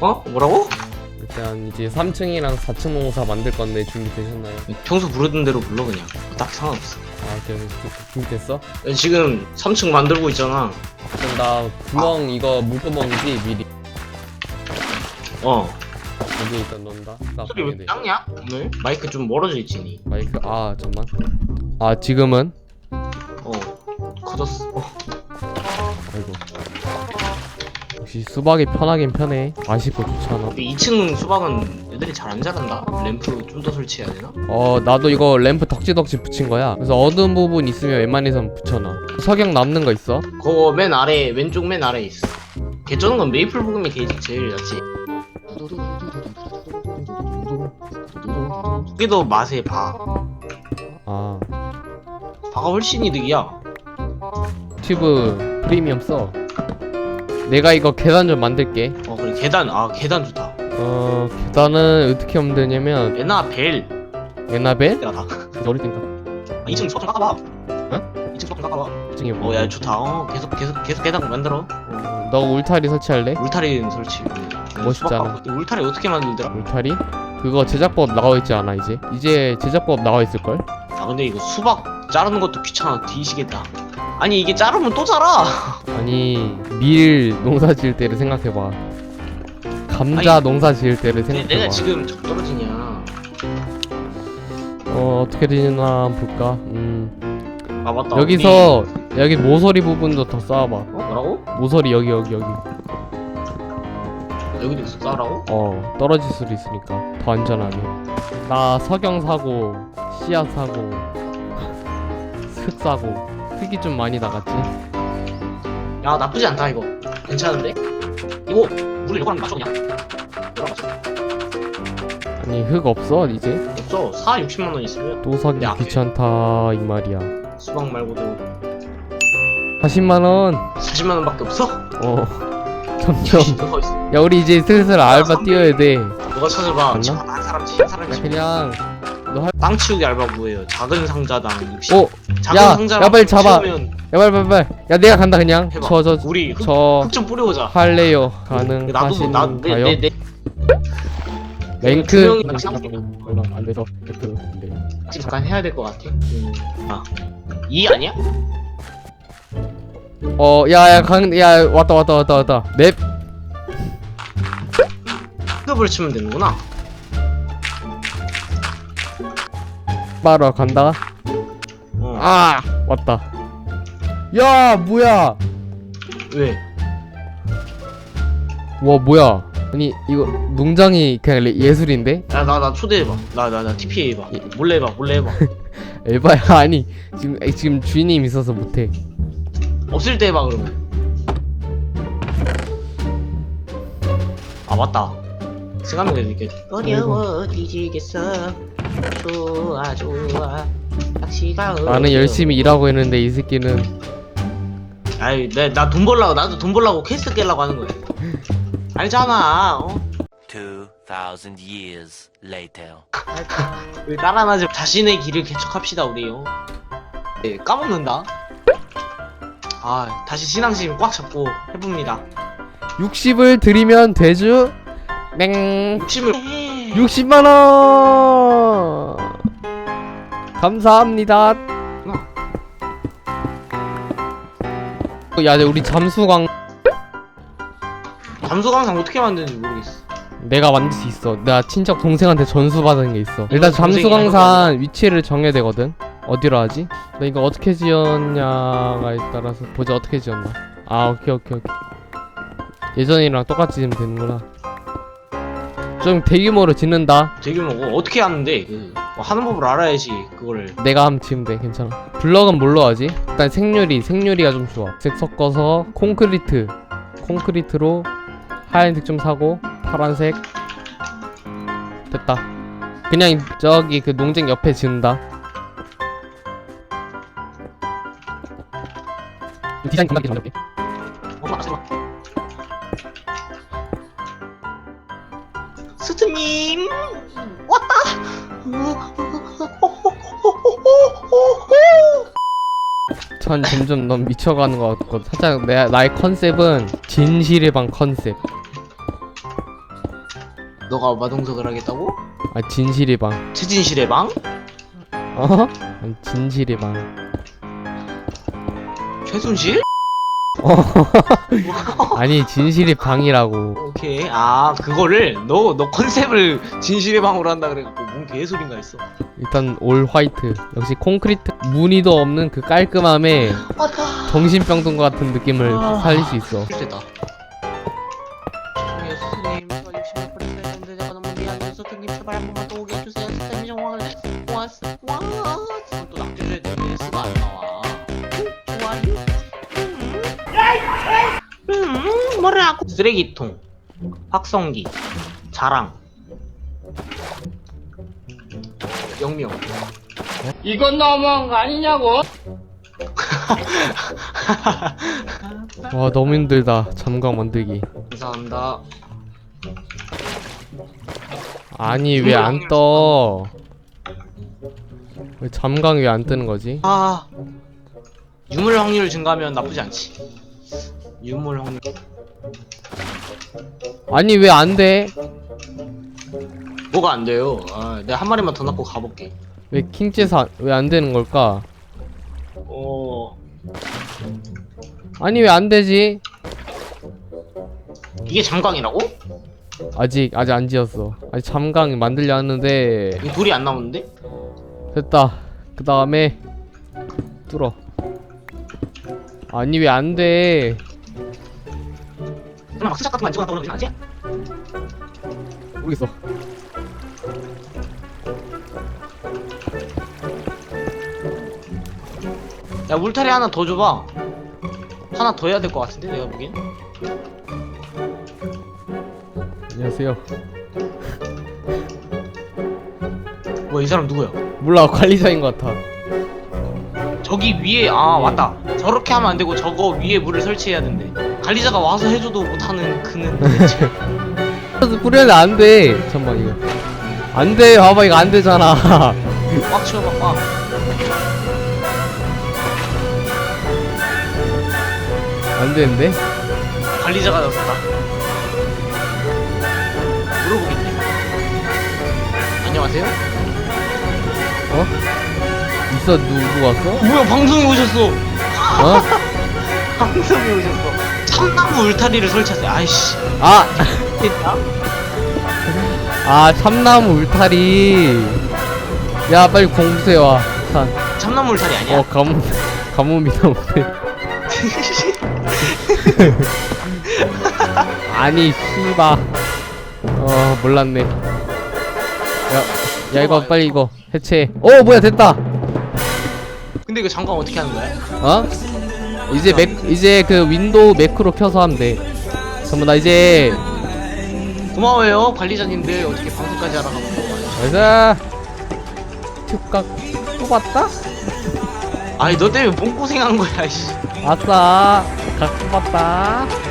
어? 뭐라고? 일단 이제 3층이랑 4층 농사 만들 건데 준비되셨나요? 평소 부르던 대로 불러 그냥 딱 상관없어 아 그럼 준비됐어? 지금 3층 만들고 있잖아 그럼 나 구멍 이거 물구멍이지 미리 어 여기 일단 넣는다 나 소리 왜돼 작냐? 오늘? 마이크 좀 멀어져 있지 니 마이크 아 잠만 아 지금은? 어 커졌어 어. 아이고 역시 수박이 편하긴 편해. 맛있고 좋잖아. 근데 2층 수박은 애들이 잘 안 자란다. 램프 좀 더 설치해야 되나? 어 나도 이거 램프 덕지덕지 붙인 거야. 그래서 어두운 부분 있으면 웬만해선 붙여놔. 석영 남는 거 있어? 그거 맨 아래 왼쪽 맨 아래 에 있어. 개 쩌는 건 메이플 개, 제일 낫지. 그게도 맛에 봐. 아. 바가 훨씬 이득이야. 튜브 프리미엄 써 내가 이거 계단 좀 만들게 어 그래 계단 아 계단 좋다 어 계단은 어떻게 하면 되냐면 에나 벨 에나벨? 내가 다 어릴 땐가 2층 수박 좀 깎아봐 응? 2층 수박 좀 깎아봐 중에 어야 좋다 어 계속 계속 계속 계단 만들어 어, 너 울타리 설치할래? 울타리 설치 멋있잖아. 수박 깎고. 울타리 어떻게 만들더라? 울타리? 그거 제작법 나와 있지 않아 이제? 이제 제작법 나와 있을 걸? 아 근데 이거 수박 자르는 것도 귀찮아 뒤지겠다 아니 이게 자르면 또 자라. 아니 밀 농사 지을 때를 생각해봐. 감자 아니, 농사 지을 때를 근데 생각해봐. 내가 지금 적 떨어지냐? 어 어떻게 되나 한번 볼까? 음. 아 맞다. 여기서 여기 모서리 부분도 더 쌓아봐. 우리- 어? 뭐라고? 모서리 여기 여기 여기. 여기도 있어. 싸라고? 어 떨어질 수도 있으니까 더 안전하게. 나 석영 사고 씨앗 사고 흙 사고 흙이 좀 많이 나갔지. 야 나쁘지 않다 이거. 괜찮은데? 이거 물을 이거랑 맞춰 그냥? 이거랑 맞춰 아니 흙 없어 이제? 없어. 4, 60만 원 있으면. 또 사기 야. 귀찮다 이 말이야. 수박 말고도. 40만 원? 40만 원밖에 없어? 어. 점점. 너가 있어. 야 우리 이제 슬슬 알바 뛰어야 돼. 야, 너가 찾아봐. 맞나? 한 사람 한 사람 그냥 땅 치우기 알바 뭐예요 작은 상자당 60 어? 작은 야, 상자랑 야, 빨리 잡아. 치우면 야 빨리 빨리 빨리 야 내가 간다 그냥 해봐. 저저저 우리 흙좀 뿌려오자 할래요 나도 가능하신가요? 나내내 랭크 두 명이랑 쌍둥이. 얼마 안 돼서 F 네. 지금 잠깐 해야 될 것 같아 음. 아2 아니야? 어, 야, 야, 강, 야, 왔다, 왔다, 왔다, 왔다. 맵, 흡을 치면 되는구나 바로 간다. 어. 아, 왔다. 야, 뭐야? 왜? 와, 뭐야? 아니, 이거 농장이 그냥 레- 예술인데? 야 나 나 초대해봐 나 나 나 TP 해봐 예. 몰래 해봐 몰래 해봐 에바야, 아니, 지금 에, 지금 주인님 있어서 못해. 없을 때 해봐 그러면 아 맞다 생각나게 이렇게 어려워 뒤지겠어 좋아 좋아 낚시가 나는 열심히 일하고 있는데 이 새끼는 아이 내나 돈 벌라고 나도 돈 벌라고 퀘스트 깨려고 하는 거야 알잖아 어? 2,000 years later. 우리 따라나지 자신의 길을 개척합시다 우리 어? 네, 까먹는다 아 다시 신앙심 꽉 잡고 해봅니다 60을 드리면 되죠? 땡. 욕심을 60만 원. 감사합니다. 야, 근데 우리 잠수광 잠수 강상 어떻게 만드는지 모르겠어 내가 만들 수 있어. 나 친척 동생한테 전수 받은 게 있어. 일단 동생이 잠수광산 위치를 정해야 되거든. 어디로 하지? 나 이거 어떻게 지었냐에 따라서 보자 어떻게 지었나. 아 오케이 오케이 오케이. 예전이랑 똑같이 지으면 되는구나. 좀 대규모로 짓는다. 뭐 어떻게 하는데 그, 뭐 하는 법을 알아야지 그거를 내가 한번 지으면 돼 괜찮아. 블럭은 뭘로 하지? 일단 생유리 생유리가 좀 좋아. 색 섞어서 콘크리트 콘크리트로 하얀색 좀 사고 파란색 됐다. 그냥 저기 그 농장 옆에 지은다. 디자인 금방 만들게. 전 점점 넌 미쳐가는 것 같거든. 살짝 내 나의 컨셉은 진실의 방 컨셉. 너가 마동석을 하겠다고? 아 진실의 방 최진실의 방? 어? 아니 진실의 방 최순실? 아니 진실의 방이라고 오케이 아 그거를 너 너 컨셉을 진실의 방으로 한다 그래 갖고 뭔 개소린가 했어 일단 올 화이트 역시 콘크리트 무늬도 없는 그 깔끔함에 맞다 정신병동 같은 느낌을 아. 살릴 수 있어 됐다 죄송해요 스님 제가 욕심을 버렸는데 제가 너무 미안해서 스님 제발 한 번만 또 오게 해주세요 스님 정말 와스 와 지금 또 낚여줘야 되는데 수가 안 나와 좋아요 음 뭐라고 쓰레기통 확성기 자랑 영명 이건 너무한 거 아니냐고? 와 너무 힘들다 잠강 만들기 감사합니다 아니 왜 안 떠? 왜 잠강 왜 안 뜨는 거지? 아 유물 확률 증가하면 나쁘지 않지 유물 확률 아니 왜 안 돼? 뭐가 안 돼요 아, 내가 한 마리만 더 낳고 가볼게 왜 킹제사 왜 안 되는 걸까? 어 아니 왜 안 되지? 이게 잠강이라고? 아직 아직 안 지었어. 아직 잠강 만들려 하는데 이 돌이 안 나오는데? 됐다. 그 다음에 뚫어. 아니 왜 안 돼? 그냥 막 수작 같은 거안 찍어놨다고 그러지 않지? 모르겠어. 야 울타리 하나 더 줘봐 하나 더 해야 될 것 같은데 내가 보기엔 안녕하세요. 뭐야 이 사람 누구야? 몰라 관리자인 것 같아. 저기 위에 아 맞다 저렇게 하면 안 되고 저거 위에 물을 설치해야 된대 관리자가 와서 해줘도 못하는 그는 대체 뿌리면 안 돼. 잠깐만 이거. 안 돼. 봐봐 이거 안 되잖아. 꽉 채워봐 꽉 안 되는데? 관리자가 나섰다 물어보겠네 안녕하세요? 어? 있어 누 누구 왔어? 뭐야 방송에 오셨어 어? 방송에 오셨어 참나무 울타리를 설치하세요 아이씨 아, 됐다 아 참나무 울타리. 야 빨리 공부세 와. 산. 참나무 울타리 아니야? 어 가뭄 가뭄이 나오네. 아니 씨바. 어 몰랐네. 야, 야 이거 빨리 이거 해체. 어 뭐야 됐다. 근데 이거 잠깐 어떻게 하는 거야? 어? 이제 맥 이제 그 윈도우 매크로 켜서 하면 돼. 그러면 나 이제 고마워요 관리자님들 어떻게 방송까지 하러 가고 가자. 튜각 뽑았다? 아니 너 때문에 몸 고생한 거야 씨 아싸. 각 뽑았다.